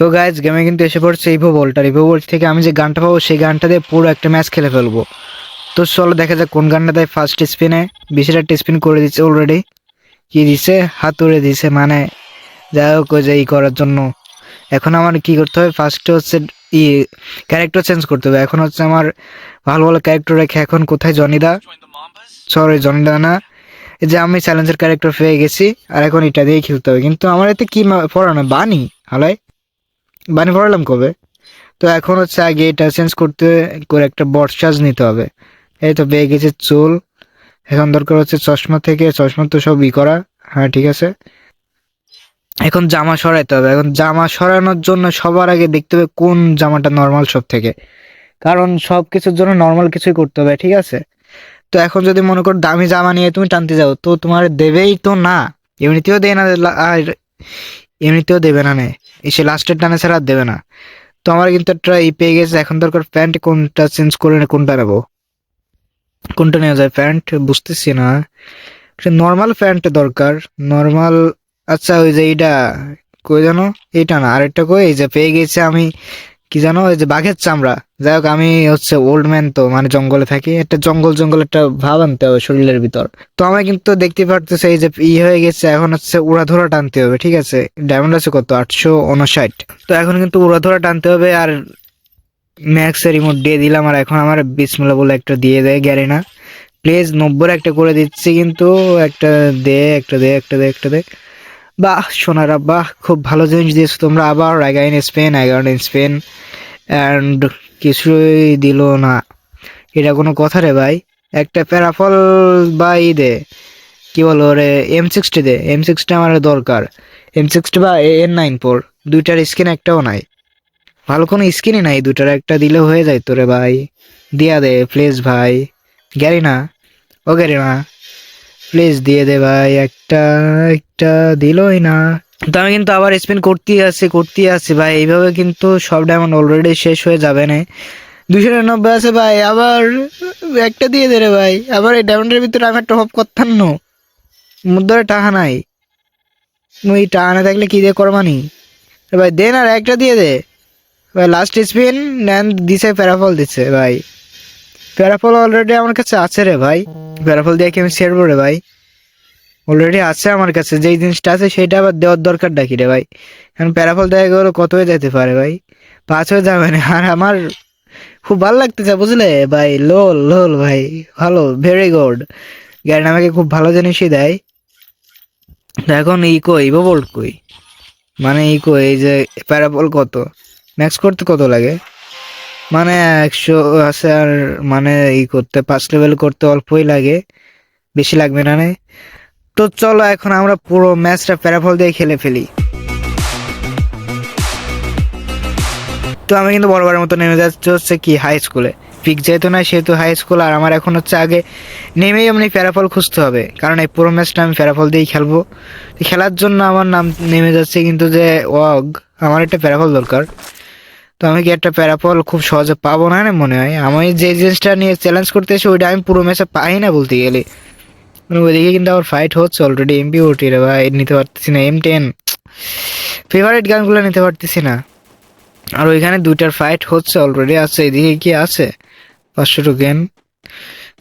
তো গাইজ গেমে কিন্তু এসে পড়ছে ইভো বলটা ইভো বল থেকে আমি যে গানটা পাবো, সেই গানটা দিয়ে পুরো একটা ম্যাচ খেলে ফেলব। তো চলো দেখা যাক কোন গানটা দেয় ফার্স্ট স্পিনে বেশিটা স্পিন করে দিচ্ছে অলরেডি কি দিছে? হাত হাতুড়ে দিছে মানে যাই হোক, ওই যে ই করার জন্য। এখন আমার কি করতে হবে? ফার্স্টে হচ্ছে ই ক্যারেক্টার চেঞ্জ করতে হবে। এখন হচ্ছে আমার ভালো ভালো ক্যারেক্টার রেখে এখন কোথায় জনিদা? সরি জনিদা না। এই যে আমি চ্যালেঞ্জের ক্যারেক্টার পেয়ে গেছি, আর এখন এটা দিয়েই খেলতে হবে। কিন্তু আমার এতে কি পড়ানো? বানি হালাই? বানি পড়ালাম কবে? তো এখন হচ্ছে আগে এটা চেঞ্জ করতে করে একটা বট বর্ষাজ নিতে হবে। এই তো পেয়ে গেছে চুল। এখন দরকার হচ্ছে চশমা থেকে, চশমা তো সব ই করা। হ্যাঁ ঠিক আছে। এখন জামা সরাইতে হবে। এখন জামা সরানোর জন্য সবার আগে দেখতে হবে কোন জামাটা নর্মাল সব থেকে। কারণ সব কিছুর জন্য নর্মাল কিছুই করতে হবে, ঠিক আছে? তো এখন যদি মনে করো দামি জামা নিয়ে তুমি টানতে যাও, তো তোমার দেবেই তো না। এমনিতেও দেয় না, আর এমনিতেও দেবে না নে। এসে লাস্টের টানে ছাড়া আর দেবে না। তো আমার কিন্তু একটা ই পেয়ে গেছে, এখন দরকার প্যান্ট কোনটা চেঞ্জ করে নে, কোনটা নেব। কোনটা নেওয়া যায়? প্যান্ট? বুঝতেছি না। নর্মাল প্যান্ট দরকার। নর্মাল আচ্ছা ওই যে এইটা, কই জানো এইটা না, আরেকটা কই? এই যে পেয়ে গেছে আমি কি জানো? ওই যে বাঘের চামড়া। যাই হোক, আমি হচ্ছে ওল্ড ম্যান তো মানে জঙ্গলে থাকি। একটা জঙ্গল জঙ্গল একটা ভাব আনতে হবে শরীরের ভিতর। তো আমি কিন্তু দেখতে পারতেছি, এই যে ই হয়ে গেছে, এখন হচ্ছে উড়াধরা টানতে হবে, ঠিক আছে? ডায়মন্ড আছে কত? আটশো উনষাট তো এখন কিন্তু উড়াধরা টানতে হবে, আর ম্যাক্সের রিমোট দিয়ে দিলাম, আর এখন আমার বিসমুল্লা বলে একটা দিয়ে দেয় গ্যারে না প্লিজ নব্বই একটা করে দিচ্ছি, কিন্তু একটা দে একটা দে একটা দে একটা দে। বাহ, সোনারা, বাহ, খুব ভালো জিনিস দিয়েছ তোমরা। আবার again spin again spin. And কিছুই দিল না। এটা কোনো কথা রে ভাই। একটা প্যারাফল বা ই দে। কি বলো রে এম সিক্সটি দে। এম সিক্সটি আমার দরকার। এম সিক্সটি বা এন নাইন ফোর দুইটার স্কিন একটাও নাই। ভালো কোনো স্কিনই নাই দুটার একটা দিলে হয়ে যায় তো রে ভাই। দিয়া দে প্লিজ ভাই। গ্যারি না ও গ্যারি না প্লিজ দিয়ে দে ভাই একটা একটা দিলই না। তো আমি কিন্তু আবার স্পিন করতেই আছি করতেই আছি ভাই। এইভাবে কিন্তু সব ডায়মন্ড অলরেডি শেষ হয়ে যাবে না। দুশো নিরানব্বই আছে ভাই। আবার একটা দিয়ে দে রে ভাই। আবার এই ডায়মন্ডের ভিতরে আমি একটা হপ করতাম না। মুদ্রায় টাকা নাই। মুই টাকা না থাকলে কি দিয়ে করবানি ভাই, দে না একটা দিয়ে দে। ভাই লাস্ট স্পিন নেন দিছে প্যারাফল দিচ্ছে ভাই। প্যারাফল অলরেডি আমার কাছে আছে রে ভাই। প্যারাফল দিয়ে কি আমি ছেড়বো রে ভাই? অলরেডি আছে আমার কাছে, যেই জিনিসটা আছে সেটা আবার দেওয়ার দরকার ডাকি রে ভাই? কারণ প্যারাফল দেখা গেলো কত হয়ে যেতে পারে ভাই? পাঁচ হয়ে যাবে না। আর আমার খুব ভালো লাগতেছে, বুঝলে? ভাই লোল লোল ভাই, ভালো ভেরি গুড জ্ঞান আমাকে খুব ভালো জিনিসই দেয়। এখন ই কই? বোল্ট কই? মানে ই কই? এই যে প্যারাবল কত? ম্যাক্স করতে কত লাগে? মানে একশো আছে আর মানে ই করতে, পাঁচ লেভেল করতে অল্পই লাগে। বেশি লাগবে না নে? তো চলো এখন আমরা পুরো ম্যাচটা প্যারাফল দিয়ে খেলে ফেলি। তো আমি কিন্তু বরাবরের মতো নেমে যাচ্ছে হচ্ছে কি হাই স্কুলে পিক যেহেতু না সেহেতু হাই স্কুল আর আমার এখন হচ্ছে আগে নেমেই এমনি প্যারাফল খুঁজতে হবে। কারণ এই পুরো ম্যাচটা আমি প্যারাফল দিয়েই খেলব। খেলার জন্য আমার নাম নেমে যাচ্ছে কিন্তু যে ওয়াগ আমার একটা প্যারাফল দরকার। তো আমি কি একটা প্যারাফল খুব সহজে পাবো না মনে হয়? আমি যে জিনিসটা নিয়ে চ্যালেঞ্জ করতে এসে ওইটা আমি পুরো ম্যাচে পাই না বলতে গেলে। মানে ওইদিকে কিন্তু আবার ফাইট হচ্ছে অলরেডি এমপি ওটি রে ভাই, নিতে পারতেছি না এম টেন ফেভারিট গানগুলো নিতে পারতেছি না। আর ওইখানে দুইটার ফাইট হচ্ছে অলরেডি আছে, এদিকে কি আছে? পাঁচশো টোকেন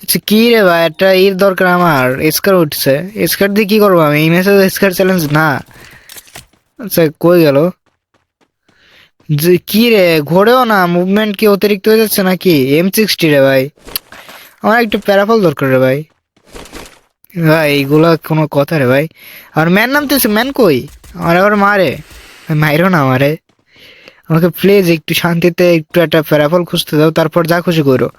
আচ্ছা কি রে ভাই, একটা এর দরকার আমার স্কার উঠছে। স্কার দিয়ে কী করব আমি? এই ম্যাচে স্কার চ্যালেঞ্জ না। আচ্ছা কই গেল? যে, কি রে, ঘোরেও না মুভমেন্ট কি অতিরিক্ত হয়ে যাচ্ছে নাকি? এম সিক্সটি রে ভাই। আমার একটু প্যারাফল দরকার রে ভাই। ভাই এইগুলা কোনো কথা রে ভাই। আর ম্যান নাম নামতেছে, ম্যান কই? আমার আবার মারে। মাইরো না আমারে। আমাকে প্লিজ একটু শান্তিতে একটু একটা প্যারাফল খুঁজতে দাও, তারপর যা খুশি করো।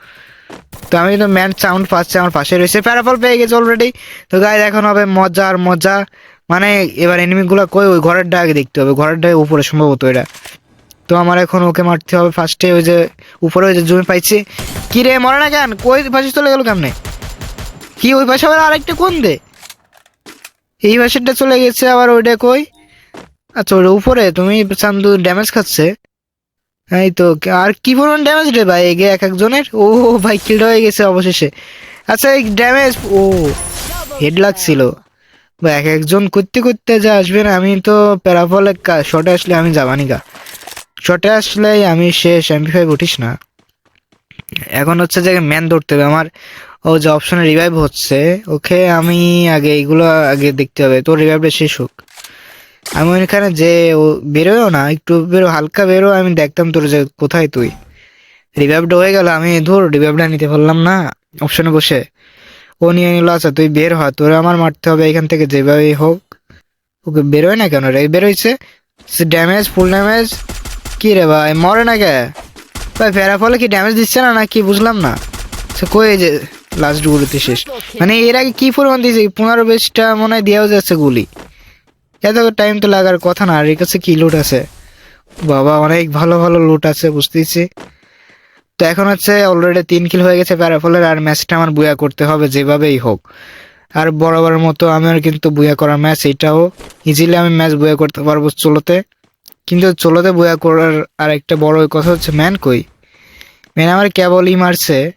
তো আমি কিন্তু ম্যান সাউন্ড পাচ্ছি, আমার পাশে রয়েছে। প্যারাফল পেয়ে গেছে অলরেডি তো গায়ে এখন হবে মজা আর মজা। মানে এবার এনিমিগুলো কই? ওই ঘরেরটা আগে দেখতে হবে। ঘরেরটা উপরে সম্ভবত এটা তো আমার এখন ওকে মারতে হবে ফার্স্টে ওই যে উপরে ওই যে জমি পাইছি। কি রে মরে না কেন? কই পাশে চলে গেল কেমনে? কি, ওই পাশে আবার আরেকটা কোন দে? এই পাশেরটা চলে গেছে আবার ওইটা কই? আচ্ছা ওটা উপরে, তুমি চান্দু ড্যামেজ খাচ্ছে। এই তো, আর কি পরিমাণ ড্যামেজ রে ভাই, এগে এক একজনের? ও ভাই কিলড হয়ে গেছে অবশেষে। আচ্ছা এই ড্যামেজ ও হেড লাগছিল। বা এক একজন করতে করতে যা আসবে না, আমি তো প্যারাফলে শটে আসলে আমি যাবানি গা। শটে আসলে আমি শেষ এমপি ফাইভ উঠিস না। এখন হচ্ছে যে ম্যান ধরতে হবে, আমার ও যে অপশনে রিভাইভ হচ্ছে, ওকে আমি আগে এইগুলো আগে দেখতে হবে। তোর রিভাইভটা শেষ হোক। আমি ওইখানে যে ও বেরোয়ও না, একটু বেরো, হালকা বেরো, আমি দেখতাম তোর যে কোথায় তুই। রিভাইভটা হয়ে গেল, আমি ধর রিভাইভটা নিতে পারলাম না। অপশনে বসে, ও নিয়ে নিল আচ্ছা তুই বের হ, তোর আমার মারতে হবে, এখান থেকে যেভাবেই হোক। ওকে বেরোয় না কেন রে? বেরোইছে। ড্যামেজ ফুল ড্যামেজ কি রে ভাই, মরে না কে? ভাই ফেরা ফলে কি ড্যামেজ দিচ্ছে না, নাকি বুঝলাম না। সে কই যে লাস্ট গুলিতে শেষ। মানে এর আগে কি পরিমাণ দিয়েছে? পনেরো বিশটা মনে হয় দেওয়া যাচ্ছে গুলি। এত টাইম তো লাগার কথা না, আর এর কাছে কি লুট আছে? বাবা, অনেক ভালো ভালো লুট আছে, বুঝতেছি। তো এখন হচ্ছে অলরেডি তিন কিল হয়ে গেছে প্যারাফলের আর ম্যাচটা আমার বুয়া করতে হবে যেভাবেই হোক। আর বরাবরের মতো আমার কিন্তু বুয়া করার ম্যাচ এটাও ইজিলি আমি ম্যাচ বুয়া করতে পারব চলোতে। কিন্তু চলোতে বুয়া করার আর একটা বড় কথা হচ্ছে ম্যান কই? ম্যান আমার কেবলই মারছে।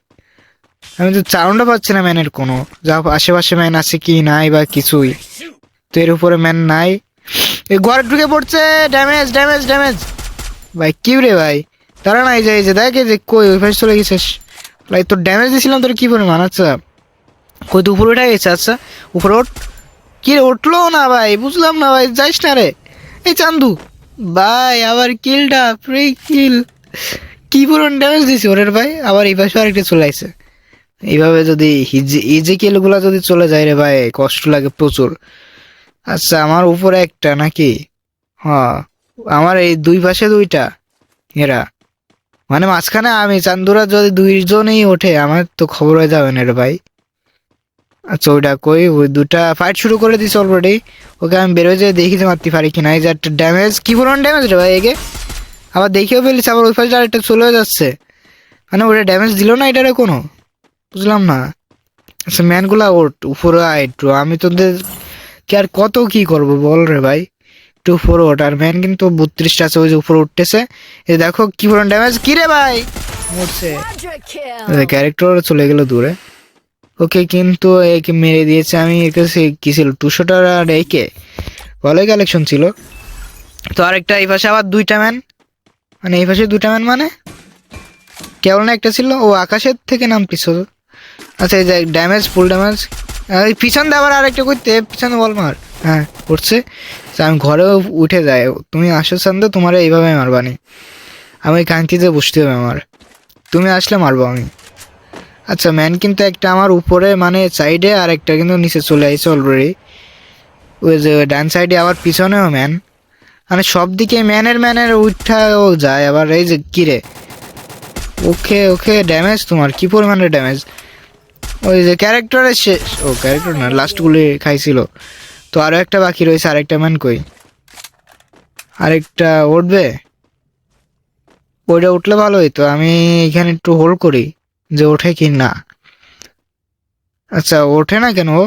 আমি তো চাউন্ডও পাচ্ছি না ম্যানের কোনো। যা আশেপাশে ম্যান আছে কি নাই বা কিছুই। তো এর উপরে ম্যান নাই। এই ঘরে ঢুকে পড়ছে! Damage damage damage! ভাই কি রে ভাই? তারা নাই যাই যে দেখ যে কই, ওই পাশে চলে গেছিস ভাই, তোর ড্যামেজ দিয়েছিলাম, তোর কি পরিমাণ? আচ্ছা। কই, তো উপরে উঠে গেছে আচ্ছা। উপরে ওঠ। কি রে, উঠল না ভাই? বুঝলাম না ভাই, যাইস না রে। এই চান্দু। ভাই, আবার কিলটা ফ্রি কিল কি পরিমাণ ড্যামেজ দিয়েছি ওরের ভাই? আবার এই পাশে আরেকটা চলে আসছে এইভাবে যদি ইজি ইজি যদি চলে যায় রে ভাই, কষ্ট লাগে প্রচুর। আচ্ছা আমার উপরে একটা নাকি? হ্যাঁ আমার এই দুই পাশে দুইটা, এরা। মানে মাঝখানে আমি, চান্দুরা যদি দুইজনেই ওঠে, আমার তো খবর হয়ে যাবে না রে ভাই। আচ্ছা ওইটা কই? ওই দুটা ফাইট শুরু করে দিস অলরেডি ওকে আমি বেরোয় যেয়ে দেখি যে মারতে পারি কিনা। এই যে একটা ড্যামেজ কি পরিমাণ ড্যামেজ রে ভাই একে? আবার দেখেও ফেলিস আবার ওই পাশে আরেকটা চলেও যাচ্ছে। মানে ওটা ড্যামেজ দিল না এটারে কোনো? বুঝলাম না। আচ্ছা ম্যানগুলা ওঠ, উপরে একটু। আমি তোদের কি আর কত কি করব বল রে ভাই? একটু উপরে ওঠ। আর ম্যান কিন্তু বত্রিশটা আছে, ওই যে উপরে উঠতেছে। এই দেখো কি পরিমাণ ড্যামেজ কি রে ভাই? মরছে। ক্যারেক্টার চলে গেল দূরে। ওকে কিন্তু একে মেরে দিয়েছে আমি। এর কাছে কি ছিল? টুশোটার আর একে? ভালোই কালেকশন ছিল। তো আরেকটা এই পাশে আবার দুইটা ম্যান। মানে এই পাশে দুইটা ম্যান মানে? কেবল না একটা ছিল? ও আকাশের থেকে নাম নামতিস আচ্ছা এই যে ড্যামেজ ফুল ড্যামেজ এই পিছন দিয়ে আবার আরেকটা করতে, পিছনে বল মার। হ্যাঁ করছে। আমি ঘরেও উঠে যাই। তুমি আসো সান্দে তোমার এইভাবে মারবানি আমি কান্তিতে বসতে হবে আমার। তুমি আসলে মারবো আমি। আচ্ছা ম্যান কিন্তু একটা আমার উপরে মানে সাইডে আর একটা কিন্তু নিচে চলে আসছে অলরেডি ওই যে ডান সাইডে আবার পিছনেও ম্যান মানে সব দিকে ম্যানের ম্যানের উঠাও যায়। আবার এই যে কিরে ওকে ওকে ড্যামেজ তোমার। কি পরিমাণের ড্যামেজ ওই যে ক্যারেক্টারের শেষ ও ক্যারেক্টার না লাস্টগুলি খাইছিল। তো আরও একটা বাকি রয়েছে, আরেকটা ম্যান কই আরেকটা উঠবে? ওইটা উঠলে ভালো হইতো আমি এখানে একটু হোল্ড করি, যে ওঠে কি না। আচ্ছা ওঠে না কেন ও?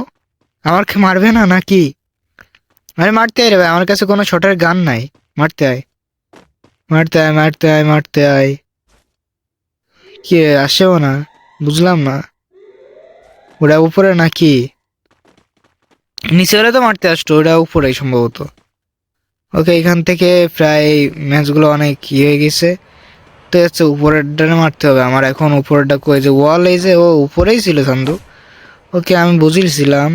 আমাকে মারবে না নাকি? আরে মারতে আয় রে ভাই, আমার কাছে কোনো শটের গান নাই। মারতে আয়। মারতে আয় মারতে আয় মারতে আয়। কি, আসেও না, বুঝলাম না। ওটা উপরে নাকি? নিচে তো মারতে আসতো ওটা উপরে সম্ভবত। ওকে, এখান থেকে প্রায় ম্যাচগুলো অনেক ইয়ে হয়ে গেছে। তো হচ্ছে উপরেরটা মারতে হবে। আমার এখন উপরেরটা কই যে ওয়াল এই যে, ও উপরেই ছিল চান্দু ওকে, আমি বুঝিয়েছিলাম।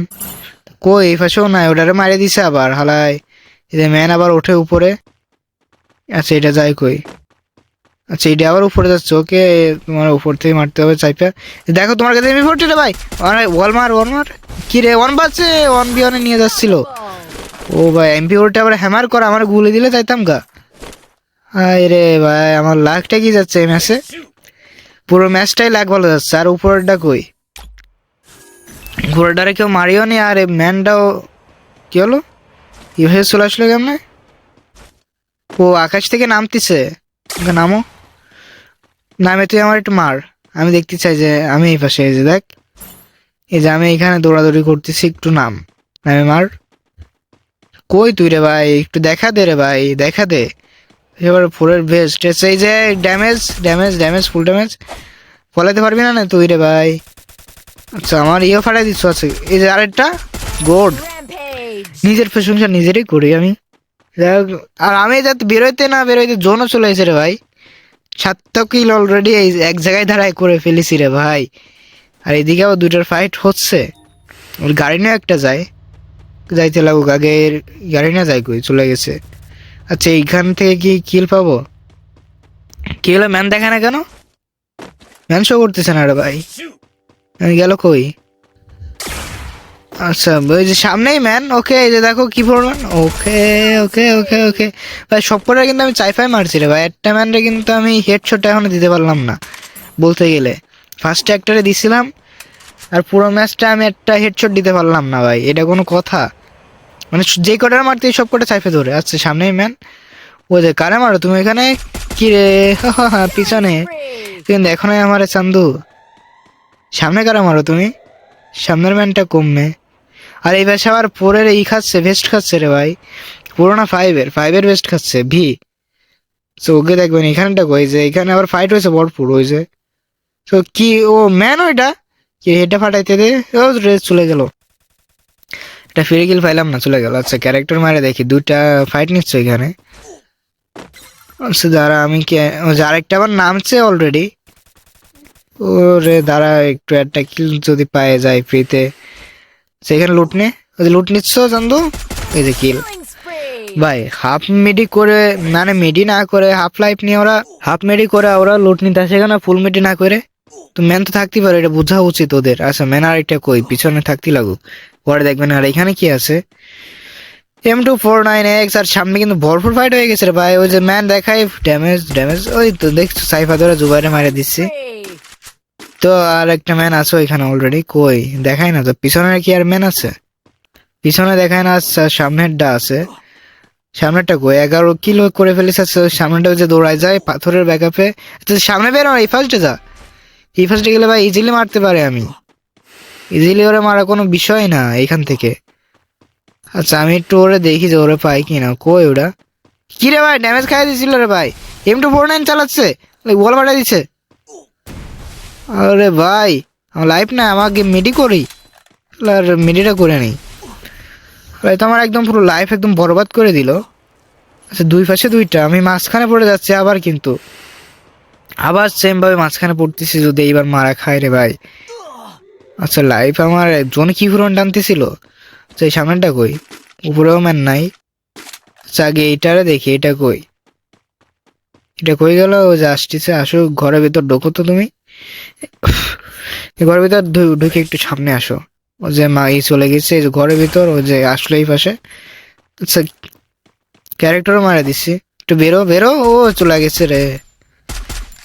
কই, এই পাশেও নাই, ওটারে মারিয়ে দিছে আবার, হালায়। এই যে ম্যান আবার ওঠে উপরে। আচ্ছা এটা যাই কই। আচ্ছা এটা আবার উপরে যাচ্ছে, ওকে তোমার উপর থেকে মারতে হবে চাইপা। দেখো তোমার কাছে এমনি ফোরটি রে ভাই। ওয়াল মার ওয়াল মার কি রে ওয়ান বাজছে ওয়ান বি ওয়ানে নিয়ে যাচ্ছিল। ও ভাই এমপি ওটা আবার হ্যামার করা আমার গুলি দিলে চাইতাম গা। হায় রে ভাই, আমার লাখটা কি যাচ্ছে এই ম্যাচে পুরো ম্যাচটাই লাখ ভালো যাচ্ছে। আর উপরেরটা কই? উপরেরটারে কেউ মারিও নি, আর ম্যানটাও কি হলো? ইভাবে চলে আসলো কেমনে? ও আকাশ থেকে নামতিছে। নামো। নামে তুই আমার একটু মার। আমি দেখতে চাই যে আমি এই পাশে এই যে দেখ। এই যে আমি এখানে দৌড়াদৌড়ি করতেছি একটু নাম। নামে মার। কই তুই রে ভাই? একটু দেখা দে রে ভাই দেখা দে। এবার ফুলের ভেস্ট এই যে damage damage damage full damage. ফলাতে পারবি না না তুই রে ভাই। আচ্ছা আমার ইয়ে ফাটাই দিচ্ছ আছে এই যে আরেকটা গোড। নিজের প্রশংসা নিজেরই করি আমি। আর আমি যাতে বেরোইতে না বেরোইতে জোনও চলে এসে রে ভাই। সাতটা কিল অলরেডি এক জায়গায় দাঁড়ায় করে ফেলেছি রে ভাই। আর এদিকেও দুইটার ফাইট হচ্ছে। ওর গাড়ি নিয়ে একটা যায়। যাইতে লাগুক আগে গাড়ি না যায় কই? চলে গেছে। আচ্ছা এইখান থেকে কি কিল পাবো? কি হলো ম্যান দেখা না কেন? ম্যান শো করতেছে না রে ভাই। গেল কই? আচ্ছা ওই সামনেই ম্যান ওকে এই যে দেখো কি পরিমাণ ওকে ওকে ওকে ওকে ভাই সব কটা কিন্তু আমি চাইফাই মারছি রে ভাই। একটা ম্যানরে কিন্তু আমি হেডশট এখনও দিতে পারলাম না, বলতে গেলে। ফার্স্ট একটারে দিছিলাম, আর পুরো ম্যাচটা আমি একটা হেডশট দিতে পারলাম না ভাই। এটা কোনো কথা। মানে যে কটার মারতে সব কটা চাইফে ধরে। আচ্ছা সামনেই ম্যান ও যে, কারে মারো তুমি এখানে? কি রে? পিছনে। কিন্তু এখনই আমার চান্দু। সামনে কারা মারো তুমি? সামনের ম্যানটা কমবে। আর এই পাশে আবার ফোরের এই খাচ্ছে ভেস্ট খাচ্ছে রে ভাই। পুরোনা ফাইভের ফাইভের ভেস্ট খাচ্ছে ভি তো ওকে দেখবেন, এখানটা কই যে, এখানে আবার ফাইট হয়েছে ভরপুর হয়েছে তো কি, ও ম্যান ওইটা? কি এটা ফাটাইতে দে, ও রেস চলে গেল। এটা ফিরে গিল পাইলাম না, চলে গেল। আচ্ছা ক্যারেক্টার মারে দেখি, দুইটা ফাইট নিচ্ছে এখানে। আচ্ছা দাঁড়া, আমি কি, ও যে আরেকটা আবার নামছে অলরেডি ওরে দাঁড়া, একটু একটা কিল যদি পায়ে যায় ফ্রিতে সেখানে লুট নে। লুট নিচ্ছ চান্দু? এই যে কিল ভাই হাফ মেডি করে মানে মেডি না করে হাফ লাইফ নিয়ে ওরা হাফ মেডি করে ওরা লুট নিতে আসে কেন ফুল মেডি না করে। তো ম্যান তো থাকতেই পারে এটা বোঝা উচিত ওদের। আচ্ছা ম্যান আর একটা কই? পিছনে থাকতে লাগুক। পরে দেখবেন আর এখানে কি আছে? M two four nine X আর সামনে কিন্তু ভরপুর ফাইট হয়ে গেছে রে ভাই। ওই যে ম্যান দেখাই ড্যামেজ ড্যামেজ ওই তো দেখছ সাইফা ধরে জুবাইরে মারে দিচ্ছে. তো আর একটা ম্যান আছে ওইখানে অলরেডি কই? দেখায় না তো। পিছনে কি আর ম্যান আছে? পিছনে দেখায় না আচ্ছা সামনেরটা আছে। সামনেরটা কই? এগারো কিলো করে আছে ওই সামনেটা যে দৌড়ায় যায় পাথরের ব্যাকআপে আচ্ছা সামনে বেরো এই ফার্স্টে যা। এই ফার্স্টে গেলে ভাই ইজিলি মারতে পারে আমি। ইজিলি ওরে মারা কোনো বিষয় না এখান থেকে। আচ্ছা আমি একটু ওরে দেখি যে ওরে পাই কি না কই ওরা? কি রে ভাই ড্যামেজ খাই দিছিল রে ভাই। এম টু ফোর নাইন চালাচ্ছে। বল ফাটা দিচ্ছে আরে ভাই, আমার লাইফ না, আমাকে মিডি করি। আর মিডিটা করে নেই। ভাই তো আমার একদম পুরো লাইফ একদম বরবাদ করে দিল। আচ্ছা দুই পাশে দুইটা, আমি মাঝখানে পড়ে যাচ্ছি আবার কিন্তু। আবার সেম ভাবে মাঝখানে পড়তেছি, যদি এইবার মারা খায় রে ভাই। আচ্ছা লাইফ আমার একজন কি ফুরন টানতেছিল? আচ্ছা এই সামনেটা কই? উপরেও ম্যান নাই। আচ্ছা আগে এইটারে দেখি, এটা কই? এটা কই গেল? ও যে আসতেছে আসো ঘরের ভিতর ঢোকো তো তুমি। ঘরের ভিতর ঢুকে একটু সামনে আসো। ও যে মা এই চলে গেছে ঘরের ভিতর, ও যে আসলো এই পাশে। আচ্ছা ক্যারেক্টারও মারা দিচ্ছি একটু বেরো বেরো, ও চলে গেছে রে।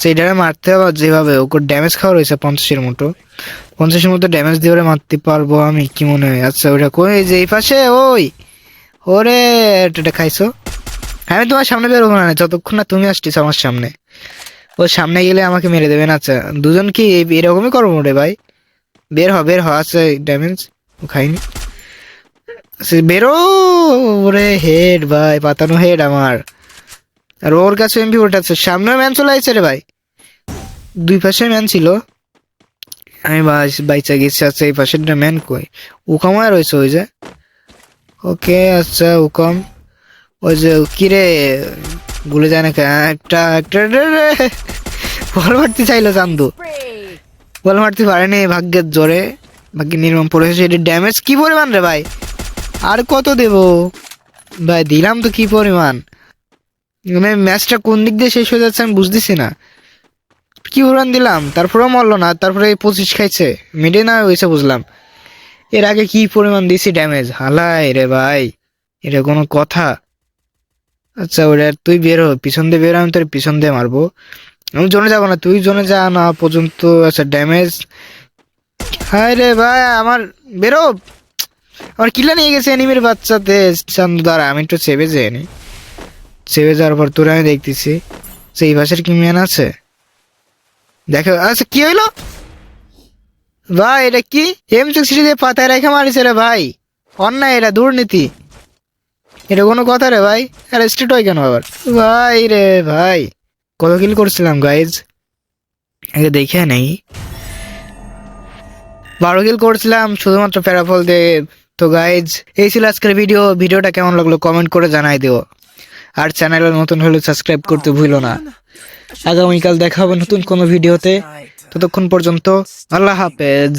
সেইটারে মারতে হবে যেভাবে, ওকে ড্যামেজ খাওয়া রয়েছে পঞ্চাশের মতো। পঞ্চাশের মতো ড্যামেজ দিয়ে মারতে পারব আমি, কি মনে হয়? আচ্ছা ওইটা কই? যে এই পাশে, ওই। ওরে, এটা খাইছো? আমি তোমার সামনে বেরোবো না, যতক্ষণ না তুমি আসছিস আমার সামনে। ও সামনে গেলে আমাকে মেরে দেবেন আচ্ছা। দুজন কি এরকমই করব রে ভাই? বের হ বের হ আছে ড্যামেজ ও খাইনি। আচ্ছা, বেরো ওরে হেড ভাই পাতানো হেড আমার। আর ওর কাছে এমপি ওঠাচ্ছে সামনে ম্যান চলে আসছে রে ভাই। দুই পাশে ম্যান ছিল। আমি বাস- বাইচা গেছি আচ্ছা এই পাশের ম্যান কই? উকামায় রয়েছে ওই যে। ওকে আচ্ছা উকম। ওই যে কিরে ভুলে যায় না? একটা একটা বল মারতে চাইলো চান্দু. বল মারতে পারেনি ভাগ্যের জোরে। ভাগ্যের নির্মম পড়েছে এটি ড্যামেজ কি পরিমাণ রে ভাই? আর কত দেব? ভাই, দিলাম তো কি পরিমাণ? মানে ম্যাচটা কোন দিক দিয়ে শেষ হয়ে যাচ্ছে আমি বুঝতেছি না। কি পরিমাণ দিলাম? তারপরেও মরলো না, তারপরে পঁচিশ খাইছে। মিডে না হয়েছে বুঝলাম। এর আগে কি পরিমাণ দিছি ড্যামেজ হালাই রে ভাই, এটা কোনো কথা। আচ্ছা ওটা তুই বের হ, পিছন দিয়ে বের আমি তোর পিছন দিয়ে মারবো। আমি জোনে যাব না, তুই জোনে যা না, পর্যন্ত আচ্ছা ড্যামেজ হায় রে ভাই, আমার, বেরো আমার কিলা নিয়ে গেছে এনিমির বাচ্চাতে, চান্দু দ্বারা আমি একটু চেপে যাই নি। চেপে যাওয়ার পর তোরা আমি দেখতেছি। সেই পাশের কি ম্যান আছে? দেখো আচ্ছা কি হইল? ভাই, এটা কি? এম সিক্সটি দিয়ে পাতায় রেখে মারিছে রে ভাই। অন্যায় এটা, দুর্নীতি। এটা কোনো কথা রে ভাই? স্ট্রিট হয় কেন আবার? ভাই রে ভাই, কত কিল করছিলাম গাইজ আগে দেখে নেই। বারো কিল করছিলাম, শুধুমাত্র প্যারাফল দিয়ে তো গাইজ এই ছিল আজকের ভিডিও ভিডিওটা কেমন লাগল কমেন্ট করে জানাই দিও। আর চ্যানেলে নতুন হলে সাবস্ক্রাইব করতে ভুলো না। আগামীকাল দেখা হবে নতুন কোনো ভিডিওতে ততক্ষণ পর্যন্ত আল্লাহ হাফেজ।